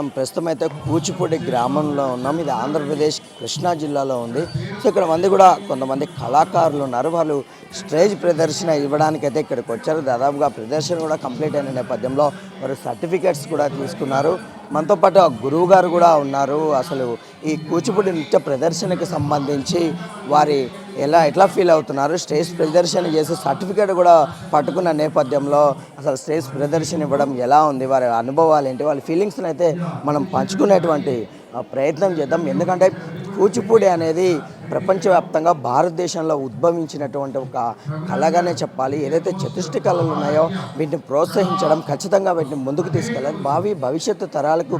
మనం ప్రస్తుతం అయితే కూచిపూడి గ్రామంలో ఉన్నాం. ఇది ఆంధ్రప్రదేశ్ కృష్ణా జిల్లాలో ఉంది. సో ఇక్కడ మంది కూడా కొంతమంది కళాకారులు ఉన్నారు. వాళ్ళు స్టేజ్ ప్రదర్శన ఇవ్వడానికి అయితే ఇక్కడికి వచ్చారు. దాదాపుగా ప్రదర్శన కూడా కంప్లీట్ అయిన నేపథ్యంలో వారు సర్టిఫికేట్స్ కూడా తీసుకున్నారు. మనతో పాటు గురువు గారు కూడా ఉన్నారు. అసలు ఈ కూచిపూడి నృత్య ప్రదర్శనకి సంబంధించి వారి ఎలా ఎట్లా ఫీల్ అవుతున్నారు? స్టేజ్ ప్రదర్శన చేసి సర్టిఫికేట్ కూడా పట్టుకున్న నేపథ్యంలో అసలు స్టేజ్ ప్రదర్శన ఇవ్వడం ఎలా ఉంది? వారి అనుభవాలు ఏంటి? వాళ్ళ ఫీలింగ్స్ని అయితే మనం పంచుకునేటువంటి ప్రయత్నం చేద్దాం. ఎందుకంటే కూచిపూడి అనేది ప్రపంచవ్యాప్తంగా భారతదేశంలో ఉద్భవించినటువంటి ఒక కళగానే చెప్పాలి. ఏదైతే చతుష్టి కళలు ఉన్నాయో వీటిని ప్రోత్సహించడం ఖచ్చితంగా వీటిని ముందుకు తీసుకెళ్ళాలి. భావి భవిష్యత్తు తరాలకు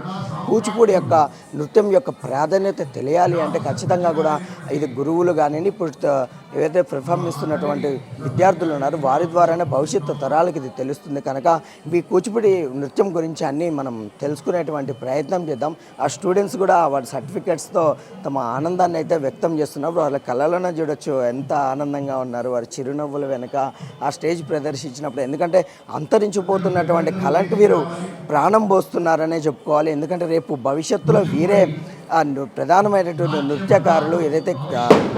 కూచిపూడి యొక్క నృత్యం యొక్క ప్రాధాన్యత తెలియాలి అంటే ఖచ్చితంగా కూడా ఇది గురువులు కానీ ఇప్పుడు ఏదైతే ఏవైతే ఇస్తున్నటువంటి విద్యార్థులు ఉన్నారు వారి ద్వారానే భవిష్యత్తు తరాలకు ఇది తెలుస్తుంది. కనుక ఈ కూచిపూడి నృత్యం గురించి అన్నీ మనం తెలుసుకునేటువంటి ప్రయత్నం చేద్దాం. ఆ స్టూడెంట్స్ కూడా వాటి సర్టిఫికెట్స్తో తమ ఆనందాన్ని అయితే వ్యక్తం చేస్తున్నారు. వాళ్ళ కళలను చూడొచ్చు. ఎంత ఆనందంగా ఉన్నారు. వారి చిరునవ్వుల వెనుక ఆ స్టేజ్ ప్రదర్శించినప్పుడు. ఎందుకంటే అంతరించిపోతున్నటువంటి కళకు వీరు ప్రాణం పోస్తున్నారనే చెప్పుకోవాలి. ఎందుకంటే రేపు భవిష్యత్తులో వీరే ప్రధానమైనటువంటి నృత్యకారులు ఏదైతే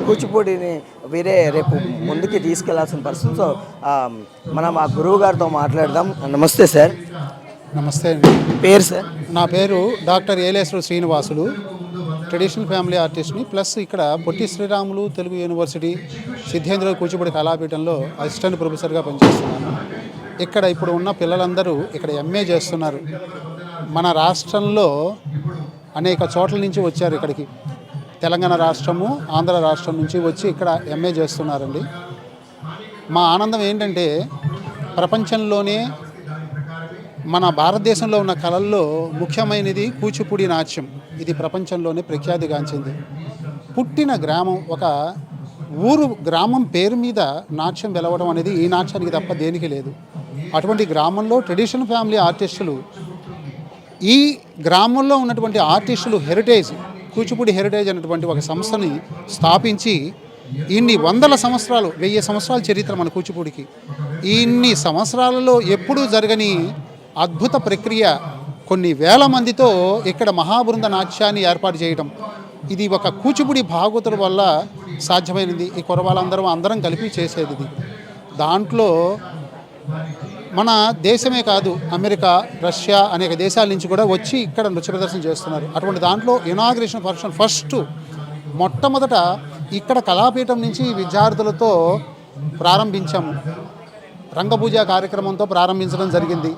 కూచిపూడిని వీరే రేపు ముందుకి తీసుకెళ్ళాల్సిన పరిస్థితి. సో మనం ఆ గురువు గారితో మాట్లాడదాం. నమస్తే సార్. నమస్తే అండి. పేరు సార్? నా పేరు doctor Eleswara Srinivasulu. Traditional family ఆర్టిస్ట్ని ప్లస్ ఇక్కడ పొట్టి శ్రీరాములు తెలుగు యూనివర్సిటీ సిద్ధేంద్ర కూచిపూడి కళాపీఠంలో అసిస్టెంట్ ప్రొఫెసర్గా పనిచేస్తున్నాను ఇక్కడ ఇప్పుడు ఉన్న పిల్లలందరూ ఇక్కడ ఎంఏ చేస్తున్నారు. మన రాష్ట్రంలో అనేక చోట్ల నుంచి వచ్చారు ఇక్కడికి. తెలంగాణ రాష్ట్రము ఆంధ్ర రాష్ట్రం నుంచి వచ్చి ఇక్కడ ఎంఏ చేస్తున్నారండి. మా ఆనందం ఏంటంటే ప్రపంచంలోనే మన భారతదేశంలో ఉన్న కళల్లో ముఖ్యమైనది కూచిపూడి నాట్యం. ఇది ప్రపంచంలోనే ప్రఖ్యాతిగాంచింది. పుట్టిన గ్రామం ఒక ఊరు గ్రామం పేరు మీద నాట్యం వెలవడం అనేది ఈ నాట్యానికి తప్ప దేనికి లేదు. అటువంటి గ్రామంలో ట్రెడిషనల్ ఫ్యామిలీ ఆర్టిస్టులు ఈ గ్రామంలో ఉన్నటువంటి ఆర్టిస్టులు హెరిటేజ్ కూచిపూడి హెరిటేజ్ అనేటువంటి ఒక సంస్థని స్థాపించి ఇన్ని వందల సంవత్సరాలు వెయ్యి సంవత్సరాల చరిత్ర మన కూచిపూడికి. ఇన్ని సంవత్సరాలలో ఎప్పుడూ జరగని అద్భుత ప్రక్రియ. కొన్ని వేల మందితో ఇక్కడ మహాబృంద నాట్యాన్ని ఏర్పాటు చేయడం ఇది ఒక కూచిపూడి భాగవతుల వల్ల సాధ్యమైనది. ఈ కురవాళ్ళందరం అందరం కలిపి చేసేది ఇది. దాంట్లో మన దేశమే కాదు అమెరికా రష్యా అనేక దేశాల నుంచి కూడా వచ్చి ఇక్కడ నృత్య ప్రదర్శన చేస్తున్నారు. అటువంటి దాంట్లో ఇనాగ్రేషన్ ఫంక్షన్ ఫస్ట్ మొట్టమొదట ఇక్కడ కళాపీఠం నుంచి విద్యార్థులతో ప్రారంభించాము రంగపూజ కార్యక్రమంతో ప్రారంభించడం జరిగింది.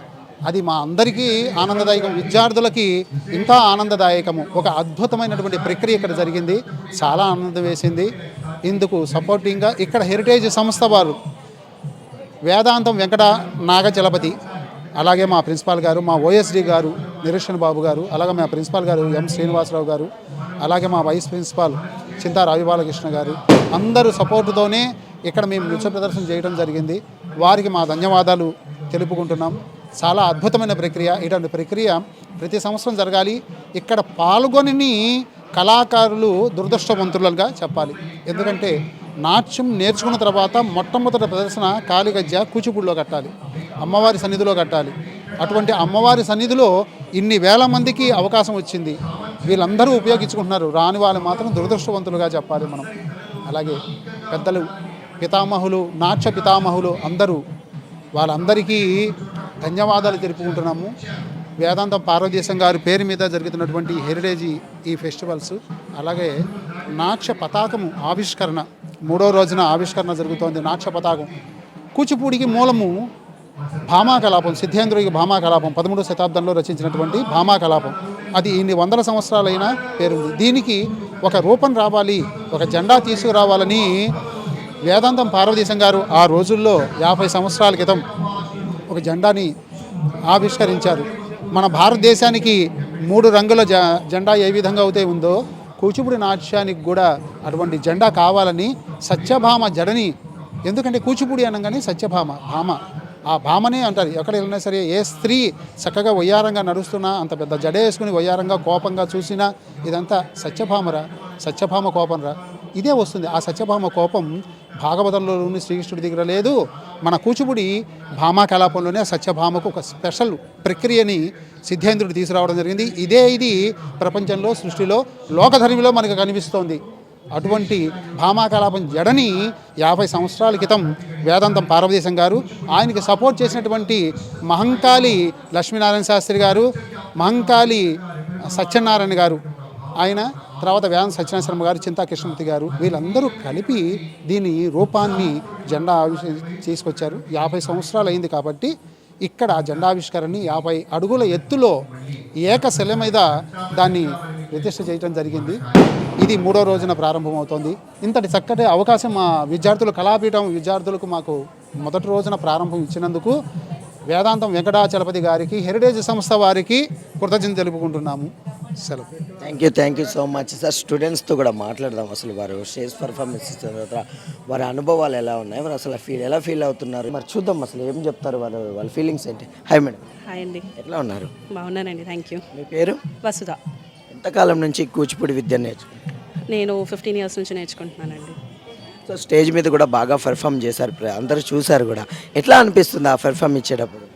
అది మా అందరికీ ఆనందదాయకం. విద్యార్థులకి ఇంకా ఆనందదాయకము. ఒక అద్భుతమైనటువంటి ప్రక్రియ ఇక్కడ జరిగింది. చాలా ఆనందం వేసింది. ఇందుకు సపోర్టింగ్గా ఇక్కడ హెరిటేజ్ సంస్థ వారు వేదాంతం వెంకట నాగచలపతి అలాగే మా ప్రిన్సిపాల్ గారు మా ఓఎస్డి గారు నిరీక్షణ బాబు గారు అలాగే మా ప్రిన్సిపాల్ గారు ఎం శ్రీనివాసరావు గారు అలాగే మా వైస్ ప్రిన్సిపాల్ చింతా రవిబాలకృష్ణ గారు అందరూ సపోర్టుతోనే ఇక్కడ మేము నృత్య ప్రదర్శన చేయడం జరిగింది. వారికి మా ధన్యవాదాలు. తెలుపుకుంటున్నాం. చాలా అద్భుతమైన ప్రక్రియ. ఇటువంటి ప్రక్రియ ప్రతి సంవత్సరం జరగాలి. ఇక్కడ పాల్గొని కళాకారులు దురదృష్టవంతులుగా చెప్పాలి. ఎందుకంటే నాట్యం నేర్చుకున్న తర్వాత మొట్టమొదటి ప్రదర్శన కాలిగజ్జ కూచిపూడిలో కట్టాలి. అమ్మవారి సన్నిధిలో కట్టాలి. అటువంటి అమ్మవారి సన్నిధిలో ఇన్ని వేల మందికి అవకాశం వచ్చింది. వీళ్ళందరూ ఉపయోగించుకుంటున్నారు. రాని వాళ్ళు మాత్రం దురదృష్టవంతులుగా చెప్పాలి మనం. అలాగే పెద్దలు పితామహులు నాట్య పితామహులు అందరూ వాళ్ళందరికీ ధన్యవాదాలు తెలుపుకుంటున్నాము. వేదాంతం పార్వదేశం గారి పేరు మీద జరుగుతున్నటువంటి హెరిటేజ్ ఈ ఫెస్టివల్స్ అలాగే నాట్య పతాకము ఆవిష్కరణ మూడో రోజున ఆవిష్కరణ జరుగుతోంది. నాట్య పతాకం కూచిపూడికి మూలము భామా కలాపం సిద్ధేంద్రుడికి భామా కలాపం పదమూడో శతాబ్దంలో రచించినటువంటి భామా కలాపం అది ఇన్ని వందల సంవత్సరాలైనా పేరుంది. దీనికి ఒక రూపం రావాలి ఒక జెండా తీసుకురావాలని వేదాంతం పార్వతీశం గారు ఆ రోజుల్లో యాభై సంవత్సరాల క్రితం ఒక జెండాని ఆవిష్కరించారు. మన భారతదేశానికి మూడు రంగుల జ జెండా ఏ విధంగా అయితే ఉందో కూచిపూడి నాట్యానికి కూడా అటువంటి జెండా కావాలని సత్యభామ జడని ఎందుకంటే కూచిపూడి అనగానే సత్యభామ భామ. ఆ భామనే అంటారు. ఎక్కడ వెళ్ళినా సరే ఏ స్త్రీ చక్కగా వయ్యారంగా నడుస్తున్నా అంత పెద్ద జడ వేసుకుని వయ్యారంగా కోపంగా చూసినా ఇదంతా సత్యభామరా? సత్యభామ కోపంరా? ఇదే వస్తుంది. ఆ సత్యభామ కోపం భాగవతంలోని శ్రీకృష్ణుడి దగ్గర లేదు. మన కూచిపూడి భామా కలాపంలోనే సత్యభామకు ఒక స్పెషల్ ప్రక్రియని సిద్ధేంద్రుడు తీసుకురావడం జరిగింది. ఇదే ఇది ప్రపంచంలో సృష్టిలో లోకధర్మిలో మనకు కనిపిస్తోంది. అటువంటి భామాకలాపం జడని యాభై సంవత్సరాల క్రితం వేదాంతం పార్వదేశం గారు ఆయనకి సపోర్ట్ చేసినటువంటి మహంకాళి లక్ష్మీనారాయణ శాస్త్రి గారు మహంకాళి సత్యనారాయణ గారు. ఆయన తర్వాత వేదాంత సత్యనారాయణ శర్మ గారు చింతా కృష్ణమూర్తి గారు వీళ్ళందరూ కలిపి దీని రూపాన్ని జెండా తీసుకొచ్చారు. యాభై సంవత్సరాలు అయింది కాబట్టి ఇక్కడ జెండావిష్కరణని యాభై అడుగుల ఎత్తులో ఏకశిల మీద దాన్ని ప్రతిష్ట చేయడం జరిగింది. ఇది మూడో రోజున ప్రారంభమవుతోంది. ఇంతటి చక్కటి అవకాశం మా విద్యార్థులు కళాపీఠం విద్యార్థులకు మాకు మొదటి రోజున ప్రారంభం ఇచ్చినందుకు వేదాంతం వెంకటాచలపతి గారికి హెరిటేజ్ సంస్థ వారికి కృతజ్ఞత తెలుపుకుంటున్నాము. సెలవు. Thank you thank you so much sir స్టూడెంట్స్తో కూడా మాట్లాడదాం అసలు వారు స్టేజ్ పర్ఫార్మెన్స్ ఇచ్చిన తర్వాత వారి అనుభవాలు ఎలా ఉన్నాయి? మరి అసలు ఫీల్ ఎలా ఫీల్ అవుతున్నారు? మరి చూద్దాం అసలు ఏం చెప్తారు వారు? వాళ్ళ ఫీలింగ్స్ ఏంటి? హాయ్ మేడం హాయ్ అండి. ఎట్లా ఉన్నారు? బాగున్నానండి థ్యాంక్ యూ మీ పేరు? వసుధ. ఎంతకాలం నుంచి కూచిపూడి విద్య నేర్చుకుంటారు నేను ఫిఫ్టీన్ ఇయర్స్ నుంచి నేర్చుకుంటున్నానండి. సో స్టేజ్ మీద కూడా బాగా పెర్ఫామ్ చేశారు. అందరూ చూశారు కూడా. ఎట్లా అనిపిస్తుంది ఆ పెర్ఫామ్ ఇచ్చేటప్పుడు?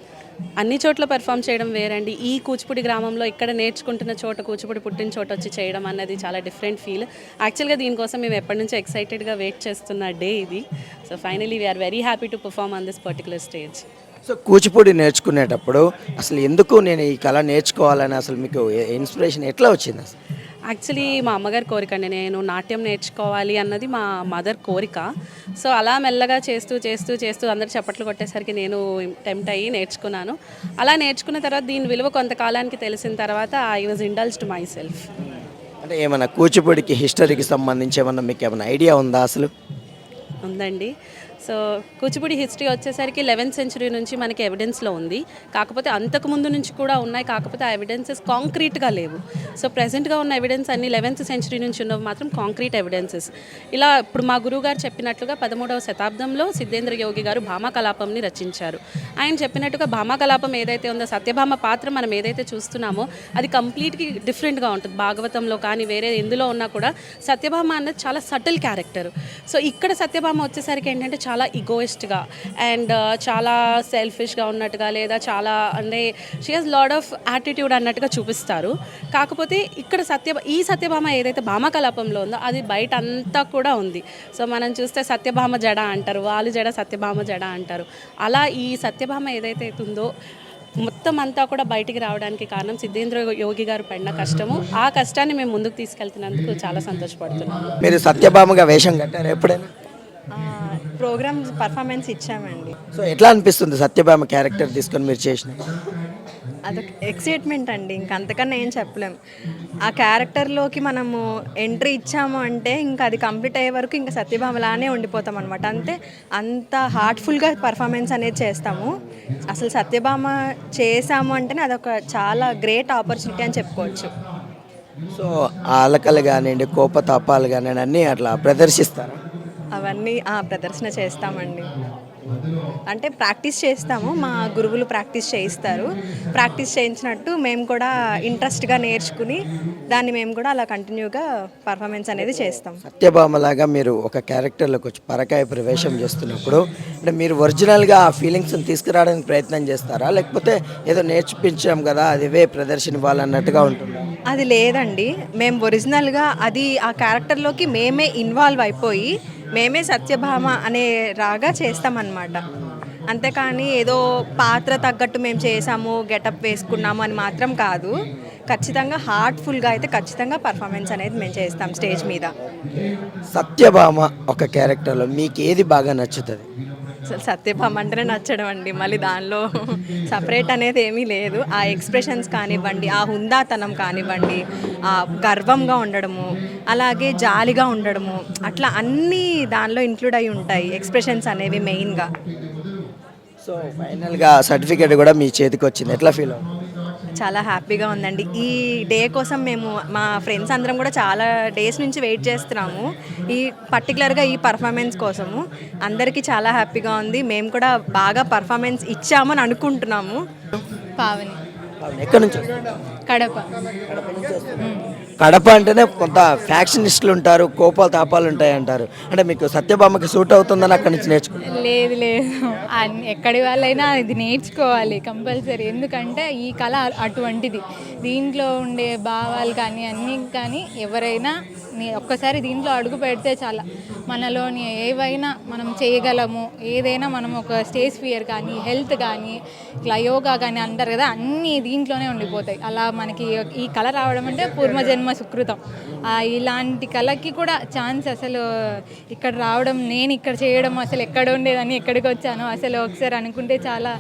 అన్ని చోట్ల పెర్ఫామ్ చేయడం వేరండి. ఈ కూచిపూడి గ్రామంలో ఇక్కడ నేర్చుకుంటున్న చోట కూచిపూడి పుట్టిన చోట వచ్చి చేయడం అన్నది చాలా డిఫరెంట్ ఫీల్ యాక్చువల్గా దీనికోసం మేము ఎప్పటి నుంచో ఎక్సైటెడ్గా వెయిట్ చేస్తున్న డే ఇది. So finally we are very happy to perform on this particular stage so Kuchipudi నేర్చుకునేటప్పుడు అసలు ఎందుకు నేను ఈ కళ నేర్చుకోవాలని అసలు మీకు ఇన్స్పిరేషన్ ఎట్లా వచ్చింది అసలు? యాక్చువల్లీ మా అమ్మగారి కోరిక అండి నేను నాట్యం నేర్చుకోవాలి అన్నది మా మదర్ కోరిక. సో అలా మెల్లగా చేస్తూ చేస్తూ చేస్తూ అందరు చప్పట్లు కొట్టేసరికి నేను టెంప్ట్ అయ్యి నేర్చుకున్నాను. అలా నేర్చుకున్న తర్వాత దీని విలువ కొంతకాలానికి తెలిసిన తర్వాత I was indulged to myself అంటే ఏమన్నా కూచిపూడికి హిస్టరీకి సంబంధించి ఏమన్నా మీకు ఏమైనా ఐడియా ఉందా అసలు? ఉందండి. సో కూచిపూడి హిస్టరీ వచ్చేసరికి లెవెన్త్ సెంచరీ నుంచి మనకి ఎవిడెన్స్లో ఉంది. కాకపోతే అంతకు ముందు నుంచి కూడా ఉన్నాయి. కాకపోతే ఆ ఎవిడెన్సెస్ కాంక్రీట్గా లేవు. సో ప్రెసెంట్గా ఉన్న ఎవిడెన్స్ అన్ని లెవెన్త్ సెంచరీ నుంచి ఉన్నవి మాత్రం కాంక్రీట్ ఎవిడెన్సెస్. ఇలా ఇప్పుడు మా గురువు గారు చెప్పినట్లుగా పదమూడవ శతాబ్దంలో సిద్ధేంద్ర యోగి గారు భామా కలాపంని రచించారు. ఆయన చెప్పినట్టుగా భామా కలాపం ఏదైతే ఉందో సత్యభామ పాత్ర మనం ఏదైతే చూస్తున్నామో అది కంప్లీట్గా డిఫరెంట్గా ఉంటుంది. భాగవతంలో కానీ వేరే ఎందులో ఉన్నా కూడా సత్యభామ అన్నది చాలా సటిల్ క్యారెక్టర్. సో ఇక్కడ సత్యభామ వచ్చేసరికి ఏంటంటే చాలా ఇగోయిస్ట్గా అండ్ uh, చాలా సెల్ఫిష్గా ఉన్నట్టుగా లేదా చాలా అంటే she has lot of attitude అన్నట్టుగా చూపిస్తారు. కాకపోతే ఇక్కడ సత్య ఈ సత్యభామ ఏదైతే భామ కలాపంలో ఉందో అది బయట అంతా కూడా ఉంది. సో మనం చూస్తే సత్యభామ జడ అంటారు వాళ్ళు జడ సత్యభామ జడ అంటారు. అలా ఈ సత్యభామ ఏదైతే ఉందో మొత్తం అంతా కూడా బయటికి రావడానికి కారణం సిద్ధేంద్ర యోగి గారు పడిన కష్టము. ఆ కష్టాన్ని మేము ముందుకు తీసుకెళ్తున్నందుకు చాలా సంతోషపడుతున్నాము మీరు సత్యభామగా వేషం కట్టారు ఎప్పుడైనా? ప్రోగ్రామ్ పర్ఫార్మెన్స్ ఇచ్చామండి. సో ఎట్లా అనిపిస్తుంది సత్యభామ క్యారెక్టర్ తీసుకొని మీరు చేసిన? అదొక ఎక్సైట్మెంట్ అండి. ఇంక అంతకన్నా ఏం చెప్పలేం. ఆ క్యారెక్టర్లోకి మనము ఎంట్రీ ఇచ్చాము అంటే ఇంకా అది కంప్లీట్ అయ్యే వరకు ఇంకా సత్యభామలానే ఉండిపోతాం అనమాట అంతే అంత హార్ట్ఫుల్గా పర్ఫార్మెన్స్ అనేది చేస్తాము. అసలు సత్యభామ చేసాము అంటేనే అదొక చాలా గ్రేట్ ఆపర్చునిటీ అని చెప్పుకోవచ్చు. సో ఆ అలకలు కానివ్వండి కోపతాపాలు కానివ్వండి అన్నీ అట్లా ప్రదర్శిస్తారు? అవన్నీ ఆ, ప్రదర్శన చేస్తామండి. అంటే ప్రాక్టీస్ చేస్తాము మా గురువులు ప్రాక్టీస్ చేయిస్తారు. ప్రాక్టీస్ చేయించినట్టు మేము కూడా ఇంట్రెస్ట్గా నేర్చుకుని దాన్ని మేము కూడా అలా కంటిన్యూగా పర్ఫార్మెన్స్ అనేది చేస్తాం. సత్యభామలాగా మీరు ఒక క్యారెక్టర్లోకి వచ్చి పరకాయ ప్రవేశం చేస్తున్నప్పుడు అంటే మీరు ఒరిజినల్గా ఆ ఫీలింగ్స్ని తీసుకురావడానికి ప్రయత్నం చేస్తారా? లేకపోతే ఏదో నేర్చుపించాం కదా అదివే ప్రదర్శన ఇవ్వాలన్నట్టుగా ఉంటుందా? అది లేదండి. మేము ఒరిజినల్గా అది ఆ క్యారెక్టర్లోకి మేమే ఇన్వాల్వ్ అయిపోయి మేమే సత్యభామ అనే రాగా చేస్తామన్నమాట. అంతేకాని ఏదో పాత్ర తగ్గట్టు మేము చేసాము గెటప్ వేసుకున్నాము అని మాత్రం కాదు. ఖచ్చితంగా హార్ట్ఫుల్గా అయితే ఖచ్చితంగా పర్ఫార్మెన్స్ అనేది మేము చేస్తాం స్టేజ్ మీద. సత్యభామ ఒక క్యారెక్టర్లో మీకు ఏది బాగా నచ్చుతుంది? అసలు సత్యభామ అంటేనే నచ్చడం అండి. మళ్ళీ దానిలో సపరేట్ అనేది ఏమీ లేదు. ఆ ఎక్స్ప్రెషన్స్ కానివ్వండి ఆ హుందాతనం కానివ్వండి ఆ గర్వంగా ఉండడము అలాగే జాలిగా ఉండడము అట్లా అన్నీ దానిలో ఇంక్లూడ్ అయి ఉంటాయి ఎక్స్ప్రెషన్స్ అనేవి మెయిన్గా సో ఫైనల్గా సర్టిఫికేట్ కూడా మీ చేతికి వచ్చింది. ఎట్లా ఫీల్ అవుతుంది? చాలా హ్యాపీగా ఉందండి. ఈ డే కోసం మేము మా ఫ్రెండ్స్ అందరం కూడా చాలా డేస్ నుంచి వెయిట్ చేస్తున్నాము. ఈ పర్టికులర్గా ఈ పర్ఫార్మెన్స్ కోసము. అందరికీ చాలా హ్యాపీగా ఉంది. మేము కూడా బాగా పర్ఫార్మెన్స్ ఇచ్చామని అనుకుంటున్నాము. పావని. ఎక్కడి నుంచి? కడప. కడప అంటేనే కొంత ఫ్యాక్షనిస్టులు ఉంటారు కోపాలు తాపాలు ఉంటాయి అంటారు అంటే మీకు సత్యభామకి సూట్ అవుతుందని అక్కడి నుంచి నేర్చుకున్నారు? లేదు లేదు. అన్- ఎక్కడి వాళ్ళైనా ఇది నేర్చుకోవాలి కంపల్సరీ. ఎందుకంటే ఈ కళ అటువంటిది. దీంట్లో ఉండే భావాలు కానీ అన్నీ కానీ ఎవరైనా నీ- ఒక్కసారి దీంట్లో అడుగు పెడితే చాలా. మనలోని ఏవైనా మనం చేయగలము ఏదైనా మనం ఒక స్టేజ్ ఫియర్ కానీ హెల్త్ కానీ ఇట్లా యోగా కానీ అంటారు కదా అన్నీ దీంట్లోనే ఉండిపోతాయి. అలా మనకి ఈ కళ రావడం అంటే పూర్వజన్మ సుకృతం. ఇలాంటి కళకి కూడా ఛాన్స్ అసలు ఇక్కడ రావడం నేను ఇక్కడ చేయడం అసలు ఎక్కడ ఉండేదని ఎక్కడికి వచ్చాను అసలు ఒకసారి అనుకుంటే చాలా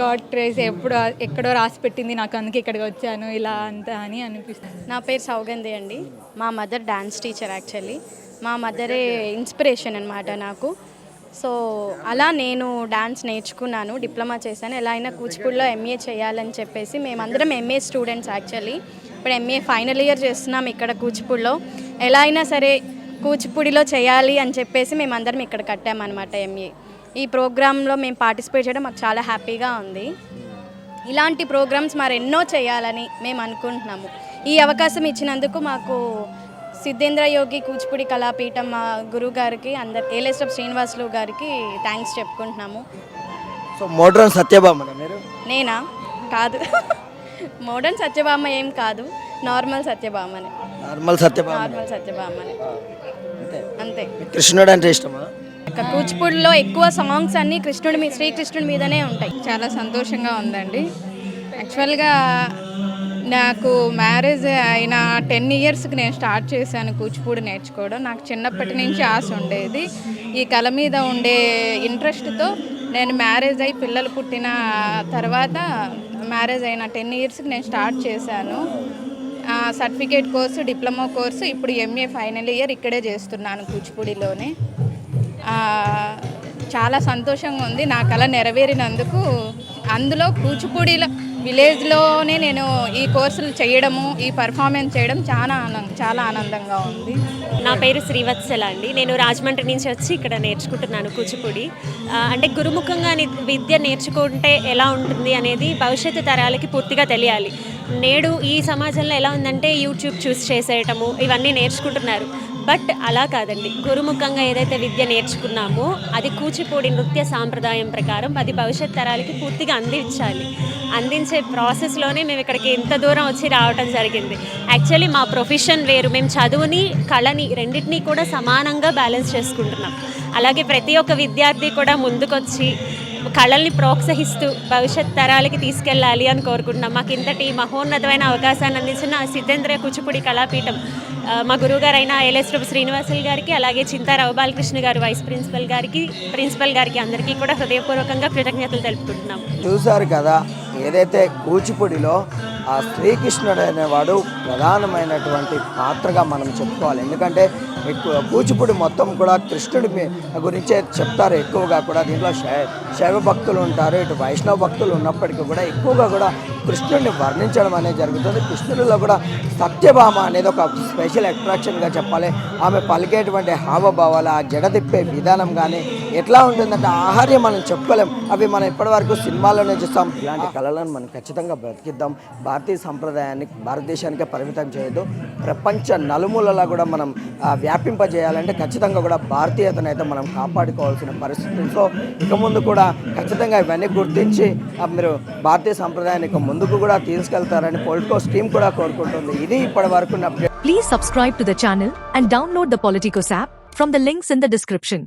గాడ్ ట్రేస్ ఎప్పుడు ఎక్కడో రాసి పెట్టింది నాకు అందుకే ఇక్కడికి వచ్చాను ఇలా అంతా అని అనిపిస్తుంది. నా పేరు సౌగంధి అండి. మా మదర్ డాన్స్ టీచర్ యాక్చువల్లీ. మా మదరే ఇన్స్పిరేషన్ అనమాట నాకు. సో అలా నేను డాన్స్ నేర్చుకున్నాను డిప్లొమా చేశాను. ఎలా అయినా కూచిపూడిలో ఎంఏ చేయాలని చెప్పేసి మేమందరం ఎంఏ స్టూడెంట్స్ యాక్చువల్లీ. ఇప్పుడు ఎంఏ ఫైనల్ ఇయర్ చేస్తున్నాం ఇక్కడ కూచిపూడిలో. ఎలా అయినా సరే కూచిపూడిలో చేయాలి అని చెప్పేసి మేమందరం ఇక్కడ కట్టామన్నమాట ఎంఏ ఈ ప్రోగ్రాంలో మేము పార్టిసిపేట్ చేయడం మాకు చాలా హ్యాపీగా ఉంది. ఇలాంటి ప్రోగ్రామ్స్ మరి ఎన్నో చేయాలని మేము అనుకుంటున్నాము. ఈ అవకాశం ఇచ్చినందుకు మాకు సిద్ధేంద్ర యోగి కూచిపూడి కళాపీఠం మా గురువు గారికి అందరు ఏలేశ్వర శ్రీనివాసులు గారికి థ్యాంక్స్ చెప్పుకుంటున్నాము. సో మోడ్రన్ సత్యభామన మీరు? నేనా? కాదు. మోడర్న్ సత్యభామ ఏం కాదు. నార్మల్ సత్యభామనే. నార్మల్ సత్యభామ నార్మల్ సత్యభామనే. అంతే. అంతే. కృష్ణుడు అంటే ఇష్టమా? ఇక కూచిపూడిలో ఎక్కువ సాంగ్స్ అన్నీ కృష్ణుడి మీ శ్రీకృష్ణుడి మీదనే ఉంటాయి. చాలా సంతోషంగా ఉందండి. యాక్చువల్గా నాకు మ్యారేజ్ అయిన టెన్ ఇయర్స్కి నేను స్టార్ట్ చేశాను కూచిపూడి నేర్చుకోవడం. నాకు చిన్నప్పటి నుంచి ఆశ ఉండేది. ఈ కళ మీద ఉండే ఇంట్రెస్ట్తో నేను మ్యారేజ్ అయి పిల్లలు పుట్టిన తర్వాత మ్యారేజ్ అయిన టెన్ ఇయర్స్కి నేను స్టార్ట్ చేశాను. సర్టిఫికేట్ కోర్సు డిప్లొమా కోర్సు ఇప్పుడు ఎంఏ ఫైనల్ ఇయర్ ఇక్కడే చేస్తున్నాను కూచిపూడిలోనే. చాలా సంతోషంగా ఉంది. నా కళ నెరవేరినందుకు అందులో కూచిపూడిలో విలేజ్లోనే నేను ఈ కోర్సులు చేయడము ఈ పర్ఫార్మెన్స్ చేయడం చాలా ఆనందం చాలా ఆనందంగా ఉంది. నా పేరు శ్రీవత్సల అండి. నేను రాజమండ్రి నుంచి వచ్చి ఇక్కడ నేర్చుకుంటున్నాను కూచిపూడి. అంటే గురుముఖంగా ని- విద్య నేర్చుకుంటే ఎలా ఉంటుంది అనేది భవిష్యత్తు తరాలకి పూర్తిగా తెలియాలి. నేడు ఈ సమాజంలో ఎలా ఉందంటే యూట్యూబ్ చూస్ చేసేయటము ఇవన్నీ నేర్చుకుంటున్నారు. బట్ అలా కాదండి. గురుముఖంగా ఏదైతే విద్య నేర్చుకున్నామో అది కూచిపూడి నృత్య సాంప్రదాయం ప్రకారం అది భవిష్యత్ తరాలకి పూర్తిగా అందించాలి. అందించే ప్రాసెస్లోనే మేము ఇక్కడికి ఇంత దూరం వచ్చి రావటం జరిగింది. యాక్చువల్లీ మా ప్రొఫెషన్ వేరు. మేము చదువుని కళని రెండింటినీ కూడా సమానంగా బ్యాలెన్స్ చేసుకుంటున్నాం. అలాగే ప్రతి ఒక్క విద్యార్థి కూడా ముందుకొచ్చి కళల్ని ప్రోత్సహిస్తూ భవిష్యత్ తరాలకి తీసుకెళ్ళాలి అని కోరుకుంటున్నాం. మాకు ఇంతటి మహోన్నతమైన అవకాశాన్ని అందించిన సిద్ధేంద్ర కూచిపూడి కళాపీఠం మా గురువుగారైన ఎల్ఎస్రూపు శ్రీనివాసులు గారికి అలాగే చింతారావు బాలకృష్ణ గారు వైస్ ప్రిన్సిపల్ గారికి ప్రిన్సిపల్ గారికి అందరికీ కూడా హృదయపూర్వకంగా కృతజ్ఞతలు తెలుపుకుంటున్నాం. చూశారు కదా ఏదైతే కూచిపూడిలో ఆ శ్రీకృష్ణుడు అనేవాడు ప్రధానమైనటువంటి పాత్రగా మనం చెప్పుకోవాలి. ఎందుకంటే ఎక్కువ కూచిపూడి మొత్తం కూడా కృష్ణుడి గురించే చెప్తారు ఎక్కువగా కూడా. దీంట్లో శైవ భక్తులు ఉంటారు ఇటు వైష్ణవ భక్తులు ఉన్నప్పటికీ కూడా ఎక్కువగా కూడా కృష్ణుడిని వర్ణించడం అనేది జరుగుతుంది. కృష్ణుడిలో కూడా సత్యభామ అనేది ఒక స్పెషల్ అట్రాక్షన్గా చెప్పాలి. ఆమె పలికేటువంటి హావభావాలు ఆ జడ తిప్పే విధానం కానీ ఎట్లా ఉంటుందంటే ఆహార్యం మనం చెప్పుకోలేం. అవి మనం ఇప్పటివరకు సినిమాల్లోనే చూస్తాం. ఇలాంటి కళలను మనం ఖచ్చితంగా బ్రతికిద్దాం. భారతీయ సంప్రదాయాన్ని భారతదేశానికే పరిమితం చేయదు ప్రపంచ నలుమూలలా కూడా మనం వ్యాపింపజేయాలంటే ఖచ్చితంగా కూడా భారతీయతను అయితే మనం కాపాడుకోవాల్సిన పరిస్థితి. సో ఇక ముందు కూడా ఖచ్చితంగా ఇవన్నీ గుర్తించి మీరు భారతీయ సంప్రదాయాన్ని ఇక ముందుకు కూడా తీసుకెళ్తారని పొలిటికో స్కీమ్ కూడా కోరుకుంటుంది. ఇది ఇప్పటి వరకు please subscribe to the channel and download the Politico app from the links in the description